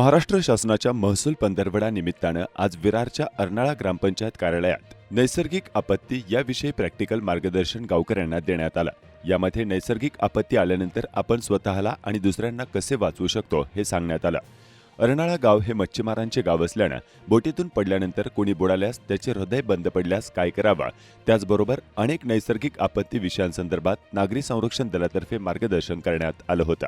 महाराष्ट्र शासनाच्या महसूल पंधरवडा निमित्तानं आज विरारच्या अर्नाळा ग्रामपंचायत कार्यालयात नैसर्गिक आपत्ती याविषयी प्रॅक्टिकल मार्गदर्शन गावकऱ्यांना देण्यात आलं. यामध्ये नैसर्गिक आपत्ती आल्यानंतर आपण स्वतःला आणि दुसऱ्यांना कसे वाचवू शकतो हे सांगण्यात आलं. अर्नाळा गाव हे मच्छीमारांचे गाव असल्यानं बोटीतून पडल्यानंतर कोणी बुडाल्यास त्याचे हृदय बंद पडल्यास काय करावं? त्याचबरोबर अनेक नैसर्गिक आपत्ती विषयांसंदर्भात नागरी संरक्षण दलातर्फे मार्गदर्शन करण्यात आलं होतं.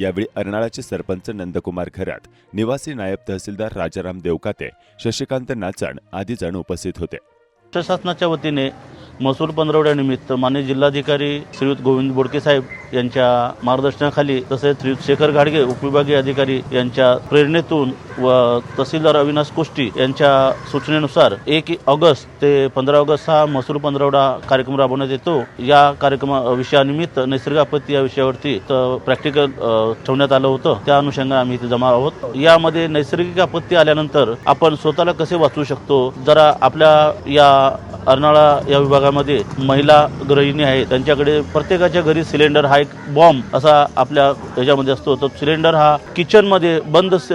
यावेळी अर्नाळाचे सरपंच नंदकुमार खरात निवासी नायब तहसीलदार राजाराम देवकाते शशिकांत नाचाण आदी जण उपस्थित होते. प्रशासनाच्या वतीने महसूल पंधरवड्यानिमित्त मान्य जिल्हाधिकारी श्रीयुत गोविंद बोडके साहेब यांच्या मार्गदर्शनाखाली तसेच श्रीयुत शेखर घाडगे उपविभागीय अधिकारी यांच्या प्रेरणेतून व तहसीलदार अविनाश कोष्टी यांच्या सूचनेनुसार एक ऑगस्ट ते पंधरा ऑगस्ट हा महसूल पंधरवडा कार्यक्रम राबवण्यात येतो. या कार्यक्रमा विषयानिमित्त नैसर्गिक आपत्ती या विषयावरती प्रॅक्टिकल ठेवण्यात आलं होतं. त्या अनुषंगाने आम्ही इथे जमा आहोत. यामध्ये नैसर्गिक आपत्ती आल्यानंतर आपण स्वतःला कसे वाचवू शकतो? जरा आपल्या या अर्नाळा या विभागामध्ये महिला गृहिणी आहे. त्यांच्याकडे प्रत्येकाच्या घरी सिलेंडर हा एक बॉम्ब असा आपल्या ह्याच्यामध्ये असतो. तो सिलेंडर हा किचनमध्ये बंद स-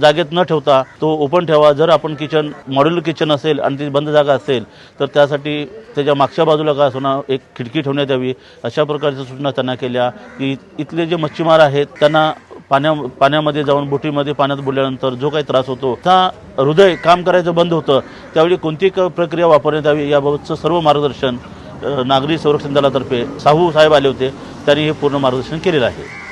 जागेत न ठेवता तो ओपन ठेवा. जर आपण किचन मॉड्युलर किचन असेल आणि ती बंद जागा असेल तर त्यासाठी त्याच्या मागच्या बाजूला काय असो एक खिडकी ठेवण्यात यावी. अशा प्रकारच्या सूचना त्यांना केल्या. की इथले जे मच्छीमार आहेत त्यांना पाण्या पाण्यामध्ये जाऊन बोटीमध्ये पाण्यात बुडल्यानंतर जो काही त्रास होतो त्या हृदय काम करायचं बंद होतं त्यावेळी कोणती क- प्रक्रिया वापरण्यात यावी याबाबतचं सर्व मार्गदर्शन नागरी संरक्षण दलातर्फे साहू साहेब आले होते त्यांनी हे पूर्ण मार्गदर्शन केलेलं आहे.